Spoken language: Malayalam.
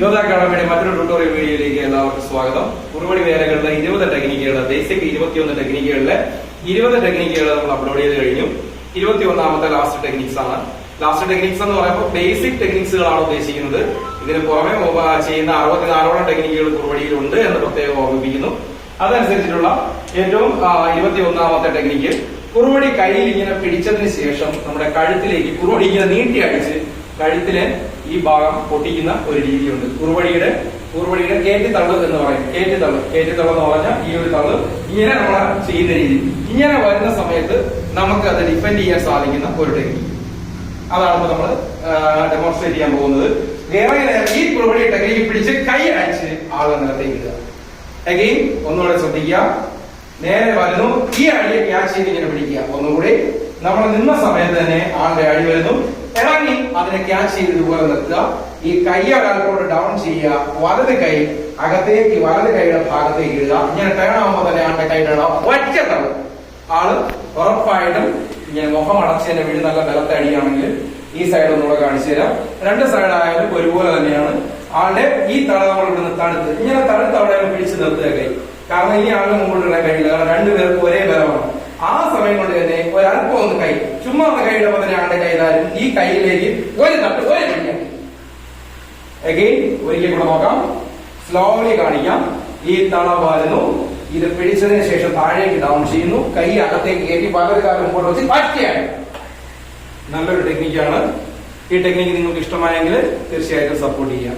യോധ അക്കാഡമിയുടെ മറ്റൊരു ട്യൂട്ടോറിയൽ വീഡിയോയിലേക്ക് എല്ലാവർക്കും സ്വാഗതം. കുറുവടി വേലകളുടെ ഇരുപത് ടെക്നിക്കുകൾ ബേസിക് ഇരുപത്തിയൊന്ന് ടെക്നിക്കുകളിലെ ഇരുപത് ടെക്നിക്കുകൾ നമ്മൾ അപ്ലോഡ് ചെയ്ത് കഴിഞ്ഞു. ഇരുപത്തി ഒന്നാമത്തെ ലാസ്റ്റ് ടെക്നിക്സ് ആണ്. ലാസ്റ്റ് ടെക്നിക്സ് എന്ന് പറയുമ്പോൾ ബേസിക് ടെക്നിക്സുകളാണ് ഉദ്ദേശിക്കുന്നത്. ഇതിന് പുറമെ ചെയ്യുന്ന അറുപത്തിനാലോളം ടെക്നിക്കുകൾ കുറുപടിയിലുണ്ട് എന്ന് പ്രത്യേകം ഓർമ്മിപ്പിക്കുന്നു. അതനുസരിച്ചിട്ടുള്ള ഏറ്റവും ഇരുപത്തി ഒന്നാമത്തെ ടെക്നിക്ക് കുറുവടി കയ്യിൽ ഇങ്ങനെ പിടിച്ചതിന് ശേഷം നമ്മുടെ കഴുത്തിലേക്ക് കുറുവടി ഇങ്ങനെ നീട്ടി അടിച്ച് കഴുത്തിലെ ഈ ഭാഗം പൊട്ടിക്കുന്ന ഒരു രീതിയുണ്ട്. കുറുവടിയുടെ കുറുവടിയുടെ കേറ്റി തള്ള് എന്ന് പറയും. കേറ്റി തള്ള്. കേറ്റി തള്ള് എന്ന് പറഞ്ഞാൽ ഈ ഒരു തള്ള് ഇങ്ങനെ നമ്മൾ ചെയ്യുന്ന രീതി. ഇങ്ങനെ വരുന്ന സമയത്ത് നമുക്ക് അത് ഡിപ്പെൻഡ് ചെയ്യാൻ സാധിക്കുന്ന ഒരു ടെക്നിക്ക് അതാണ് ഇപ്പൊ നമ്മൾ ഡെമോൺസ്ട്രേറ്റ് ചെയ്യാൻ പോകുന്നത്. വേറെ ഈ കുറുവടി ടെക്നിക്ക് പിടിച്ച് കൈ അടിച്ച് ആളെ നിലത്തേക്ക് ഇടുക. അഗെയിൻ ഒന്നുകൂടെ ശ്രദ്ധിക്കുക. നേരെ വരുന്നു. ഈ അടിയെ ക്യാച്ച് ചെയ്ത് ഇങ്ങനെ പിടിക്കുക. ഒന്നുകൂടി. നമ്മൾ നിന്ന സമയത്ത് തന്നെ ആളുടെ അടി വരുന്നു. ഇറങ്ങി അതിനെ ക്യാച്ച് ചെയ്ത് ഇതുപോലെ നിർത്തുക. ഈ കൈ ഡൗൺ ചെയ്യുക. വലത് കൈ അകത്തേക്ക് വലത് കൈയുടെ ഭാഗത്തേക്ക് ഇടുക. ഇങ്ങനെ ടേൺ ആകുമ്പോൾ തന്നെ ആളുടെ കൈയുടെ ഒറ്റ തള്ളു ആൾ ഉറപ്പായിട്ടും ഇങ്ങനെ മുഖം അടച്ചതിന്റെ വീട് നല്ല ബലത്തെ അടിയാണെങ്കിൽ ഈ സൈഡ് ഒന്നുകൂടെ കാണിച്ചു തരാം. രണ്ട് സൈഡായാലും ഒരുപോലെ തന്നെയാണ്. ആളുടെ ഈ തള നമ്മൾ ഇവിടുന്ന് തണുത്ത്. ഇങ്ങനെ തണുത്ത് അവിടെ പിടിച്ചു നിർത്തുക കൈ. കാരണം ഇനി ആളുടെ മുമ്പോട്ടുള്ള കഴിയില്ല കാരണം രണ്ടുപേർക്കും ഒരേ ബലമാണ്. ആ സമയം കൊണ്ട് തന്നെ ഒരല്പം ഒന്ന് കൈ. ചുമ്മാ ഒന്ന് കൈയുടെ ആളുടെ കൈതാലും ഈ കൈയിലേക്ക് ഒരു തട്ട് ഒരു പിടിക്കാം. അഗെയിൻ ഒരിക്കൽ കൂടെ നോക്കാം. സ്ലോലി കാണിക്കാം. ഈ തള വരുന്നു. ഇത് പിടിച്ചതിന് ശേഷം താഴേക്ക് ഡൗൺ ചെയ്യുന്നു. കൈ അകത്തേക്ക് കയറ്റി പകൽ കാലം മുമ്പോട്ട് വെച്ച് പറ്റിയാണ് നല്ലൊരു ടെക്നിക്കാണ് ഈ ടെക്നിക്ക് നിങ്ങൾക്ക് ഇഷ്ടമായെങ്കിൽ തീർച്ചയായിട്ടും സപ്പോർട്ട് ചെയ്യാം.